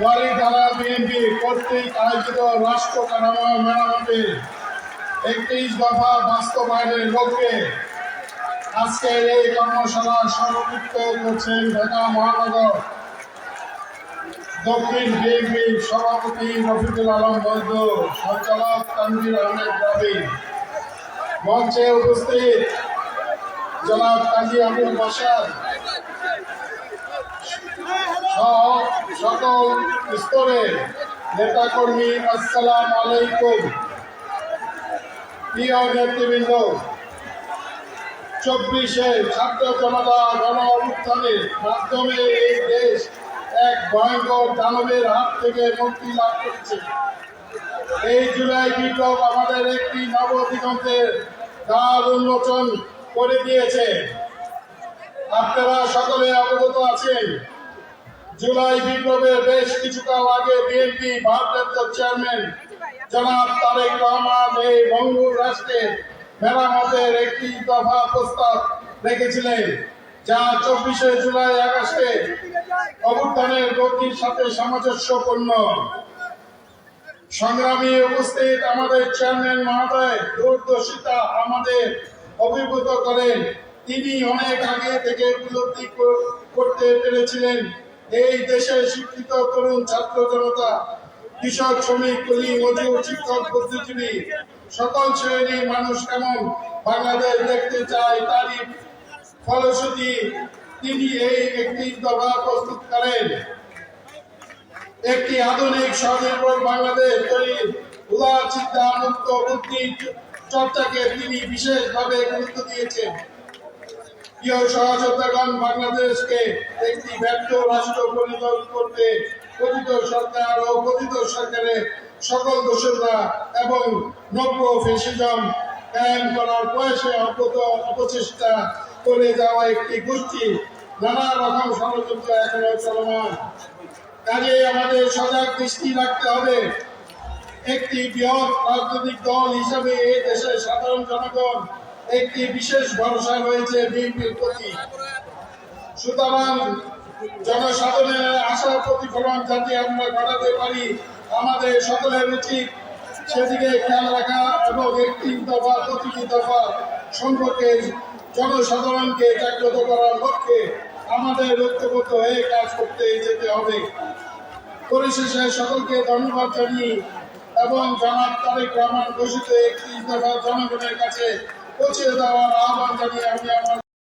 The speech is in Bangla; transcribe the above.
ওয়ারি বিএনপি কর্তৃক আয়োজিত রাষ্ট্র কাঠামো মেরামতের একত্রিশ দফা সভাপতি রফিকুল আলম বৈদ্য সঞ্চালক তানভীর আহমেদ রবি মঞ্চে উপস্থিত জনাব কাজী আবুল বাসার সহ সকল স্তরের নেতাকর্মী, আসসালাম আলাইকুম। প্রিয় নেতৃবৃন্দ, চব্বিশে ছাত্র জনতা গণ অভ্যুত্থানের মাধ্যমে এই দেশ এক ভয়ঙ্কর দানবের হাত থেকে মুক্তি লাভ করেছে। এই জুলাই বিপ্লব আমাদের একটি নব দিগন্তের দ্বার উন্মোচন করে দিয়েছে। আপনারা সকলে অবগত আছেন জুলাই বিপ্লবের বেশ কিছুকাল আগে বিএনপি ভারপ্রাপ্ত চেয়ারম্যান জনাব তারেক রহমান এই মঙ্গল রাষ্ট্রে মেরামতের একটি দফা প্রস্তাব রেখেছিলেন, যা চব্বিশে জুলাই আগস্টে অভ্যুত্থানের গতির সাথে সামঞ্জস্যপূর্ণ। সংগ্রামী উপস্থিত আমাদের চেয়ারম্যান মহোদয় দূরদর্শিতা আমাদের অভিভূত করেন। তিনি অনেক আগে থেকে উপলব্ধি কর- করতে পেরেছিলেন। এই দেশের শিক্ষিত তরুণ ছাত্র জনতা, কৃষক, শ্রমিক, কুলি, মজুর, শিক্ষক, বুদ্ধিজীবী, সকল শ্রেণির মানুষ কেমন? বাংলাদেশ দেখতে চায় তারই ফলশ্রুতি। তিনি এই একটি দফা প্রস্তুত করেন। একটি আধুনিক, স্বনির্ভর বাংলাদেশ তৈরির উদার চিন্তা মুক্ত বুদ্ধি চর্চাকে তিনি বিশেষভাবে গুরুত্ব দিয়েছেন। একটি অপচেষ্টা করে যাওয়া একটি গোষ্ঠী, নানা রকম ষড়যন্ত্র এখনও চলমান। কাজে আমাদের সজাগ দৃষ্টি রাখতে হবে। একটি বৃহৎ রাজনৈতিক দল হিসাবে এই দেশের সাধারণ জনগণ একটি বিশেষ ভরসা রয়েছে বিএনপির প্রতি। সুতরাং জনসাধারণের আশার প্রতিফলন যাতে আমরা ঘটাতে পারি, আমাদের সকলের উচিত সেদিকে খেয়াল রাখা এবং একটি দফা প্রতিটি দফা সম্পর্কে জনসাধারণকে জাগ্রত করার লক্ষ্যে আমাদের ঐক্যবদ্ধ হয়ে কাজ করতে যেতে হবে। পরিশেষে সকলকে ধন্যবাদ জানিয়ে এবং জানাব তারেক রহমান ঘোষিত একটি দফা জনগণের কাছে পৌঁছে দেওয়ার আহ্বান জানিয়ে আমি আমার